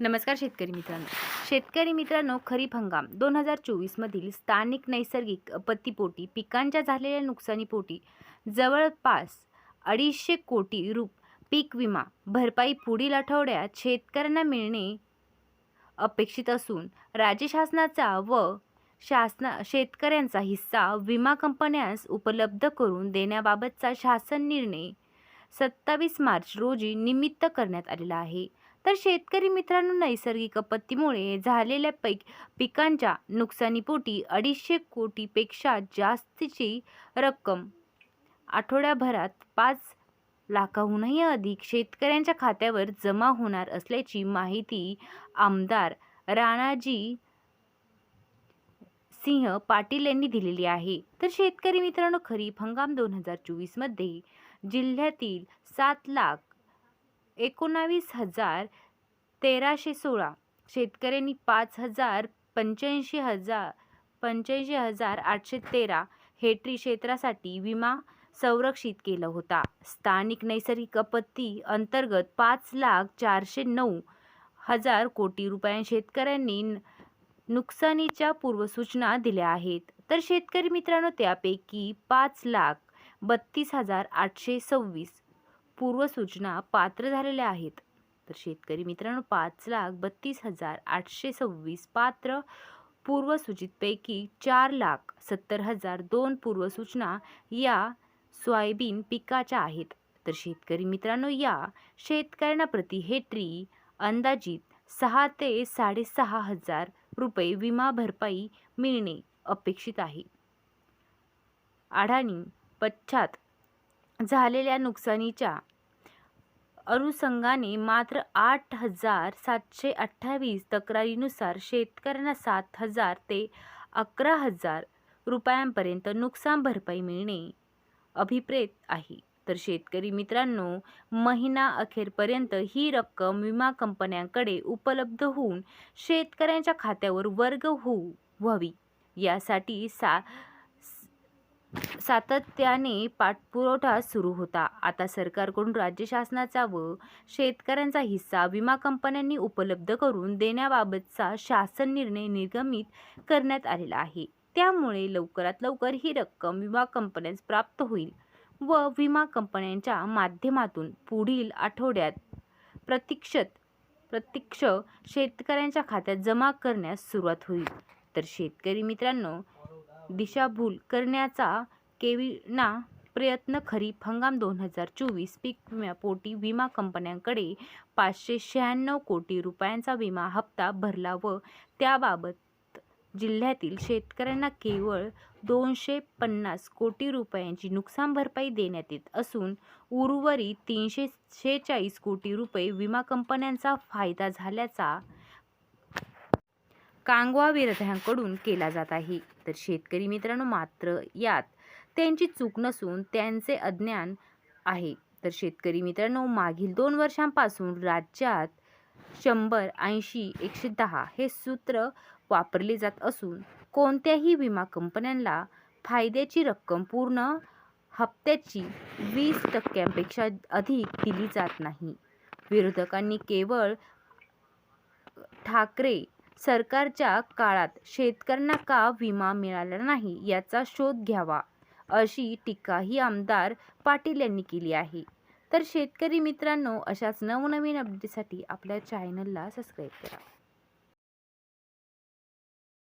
नमस्कार शेतकरी मित्रांनो. शेतकरी मित्रांनो खरीप हंगाम दोन हजार चोवीसमधील स्थानिक नैसर्गिक आपत्तीपोटी पिकांच्या झालेल्या नुकसानीपोटी जवळपास अडीचशे कोटी रूप पीक विमा भरपाई पुढील आठवड्यात शेतकऱ्यांना मिळणे अपेक्षित असून राज्य शासनाचा व शासना शेतकऱ्यांचा हिस्सा विमा कंपन्यास उपलब्ध करून देण्याबाबतचा शासन निर्णय सत्तावीस मार्च रोजी निमित्त करण्यात आलेला आहे. तर शेतकरी मित्रांनो नैसर्गिक आपत्तीमुळे झालेल्या पैक पिकांच्या नुकसानीपोटी अडीचशे कोटीपेक्षा जास्तीची रक्कम आठवड्याभरात पाच लाखाहूनही अधिक शेतकऱ्यांच्या खात्यावर जमा होणार असल्याची माहिती आमदार राणाजी सिंह पाटील यांनी दिलेली आहे. तर शेतकरी मित्रांनो खरीप हंगाम दोन हजार चोवीसमध्ये जिल्ह्यातील सात लाख एकोणावीस हजार तेराशे सोळा. शेतकऱ्यांनी पाच हजार पंच्याऐंशी हजार पंच्याऐंशी हजार आठशे तेरा हेक्टरी क्षेत्रासाठी विमा संरक्षित केला होता. स्थानिक नैसर्गिक आपत्ती अंतर्गत पाच लाख चारशे नऊ हजार कोटी रुपया शेतकऱ्यांनी न- नुकसानीच्या पूर्वसूचना दिल्या आहेत. तर शेतकरी मित्रांनो त्यापैकी पाच लाख बत्तीस हजार आठशे सव्वीस पूर्वसूचना पात्र झालेल्या आहेत. तर शेतकरी मित्रांनो पाच लाख बत्तीस हजार आठशे सव्वीस पात्र पूर्वसूचितपैकी चार लाख सत्तर हजार दोन पूर्वसूचना या सोयाबीन पिकाच्या आहेत. तर शेतकरी मित्रांनो या शेतकऱ्यांना प्रति हेक्टरी अंदाजित सहा ते साडेसहा हजार रुपये विमा भरपाई मिळणे अपेक्षित आहे. अडाणी पश्चात झालेल्या नुकसानीच्या अनुषंगाने मात्र आठ हजार सातशे अठ्ठावीस तक्रारीनुसार शेतकऱ्यांना सात हजार ते अकरा हजार रुपयांपर्यंत नुकसान भरपाई मिळणे अभिप्रेत आहे. तर शेतकरी मित्रांनो महिना अखेरपर्यंत ही रक्कम विमा कंपन्यांकडे उपलब्ध होऊन शेतकऱ्यांच्या खात्यावर वर्ग होऊ व्हावी. यासाठी सा सातत्याने पाठपुरवठा सुरू होता. आता सरकारकडून राज्य शासनाचा व शेतकऱ्यांचा हिस्सा विमा कंपन्यांनी उपलब्ध करून देण्याबाबतचा शासन निर्णय निर्गमित करण्यात आलेला आहे. त्यामुळे लवकरात लवकर ही रक्कम विमा कंपन्यांस प्राप्त होईल व विमा कंपन्यांच्या माध्यमातून पुढील आठवड्यात प्रतीक्षत प्रत्यक्ष शेतकऱ्यांच्या खात्यात जमा करण्यास सुरुवात होईल. तर शेतकरी मित्रांनो दिशाभूल करण्याचा केविना प्रयत्न खरीप हंगाम दोन हजार चोवीस पीक विम्यापोटी विमा कंपन्यांकडे पाचशे शहाण्णव कोटी रुपयांचा विमा हप्ता भरला व त्याबाबत जिल्ह्यातील शेतकऱ्यांना केवळ दोनशे पन्नास कोटी रुपयांची नुकसान भरपाई देण्यात येत असून उर्वरित तीनशे शेहेचाळीस कोटी रुपये विमा कंपन्यांचा फायदा झाल्याचा कांगवा विरोध्यांकडून केला जात आहे. तर शेतकरी मित्रांनो मात्र यात त्यांची चूक नसून त्यांचे अज्ञान आहे. तर शेतकरी मित्रांनो मागील दोन वर्षांपासून राज्यात शंभर ऐंशी एकशे दहा हे सूत्र वापरले जात असून कोणत्याही विमा कंपन्यांना फायद्याची रक्कम पूर्ण हप्त्याची वीस टक्क्यांपेक्षा अधिक दिली जात नाही. विरोधकांनी केवळ ठाकरे सरकारच्या काळात शेतकऱ्यांना का विमा मिळाला नाही याचा शोध घ्यावा. अशी टीकाही आमदार पाटील यांनी केली आहे. तर शेतकरी मित्रांनो अशाच नवनवीन अपडेटसाठी आपल्या चॅनलला सबस्क्राईब करा.